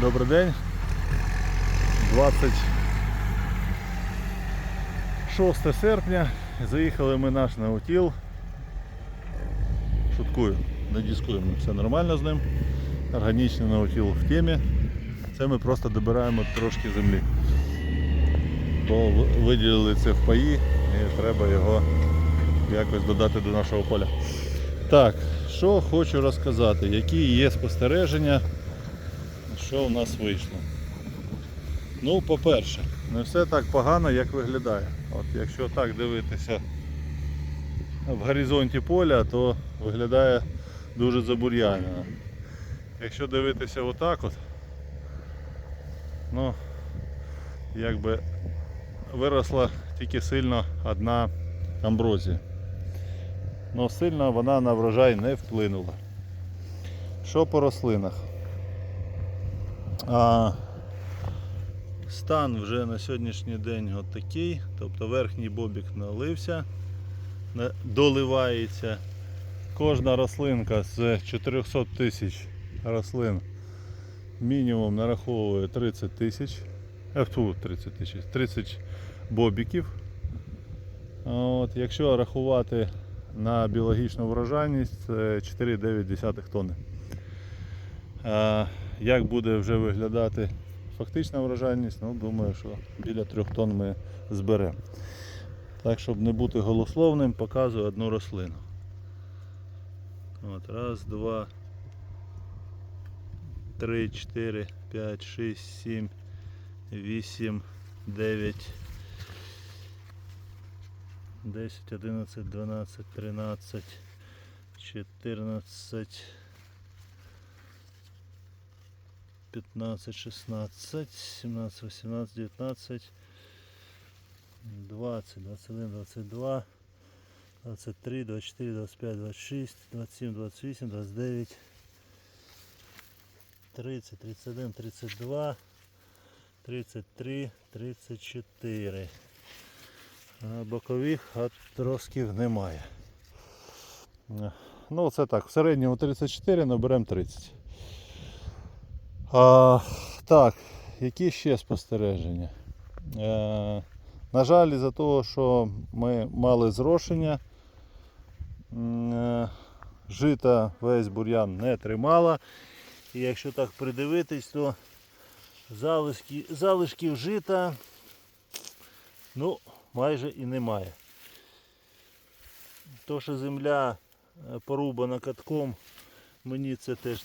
Добрий день. 26 серпня. Заїхали ми наш наутіл. Шуткую, не дискуємо, все нормально з ним. Органічний наутіл в темі. Це ми просто добираємо трошки землі. Бо виділили це в паї і треба його якось додати до нашого поля. Так, що хочу розказати, які є спостереження що у нас вийшло. Ну, по-перше, не все так погано, як виглядає. От якщо так дивитися в горизонті поля, то виглядає дуже забур'янено. Якщо дивитися отак от, ну, якби виросла тільки сильно одна амброзія. Ну сильно вона на врожай не вплинула. Що по рослинах? А, стан вже на сьогоднішній день от такий, тобто верхній бобік налився, доливається. Кожна рослинка з 400 тисяч рослин мінімум нараховує 30 тисяч, е, 30 тисяч, 30 бобіків. От, якщо рахувати на біологічну врожайність, це 4,9 тонни. Як буде вже виглядати фактична врожайність, ну думаю, що біля 3 тонн ми зберемо. Так, щоб не бути голословним, показую одну рослину. От, раз, два, три, чотири, п'ять, шість, сім, вісім, дев'ять. 10, 11, 12, 13, 14, 15, 16, 17, 18, 19, 20, 21, 22, 23, 24, 25, 26, 27, 28, 29, 30, 31, 32, 33, 34. Бокових отростків немає. Ну, це так, в середньому 34, наберемо 30. А, так, які ще спостереження? Е, на жаль, із-за того, що ми мали зрошення, е, жита весь бур'ян не тримала. І якщо так придивитись, то залишки, залишків жита ну, майже і немає. То, що земля е, порубана катком, мені це теж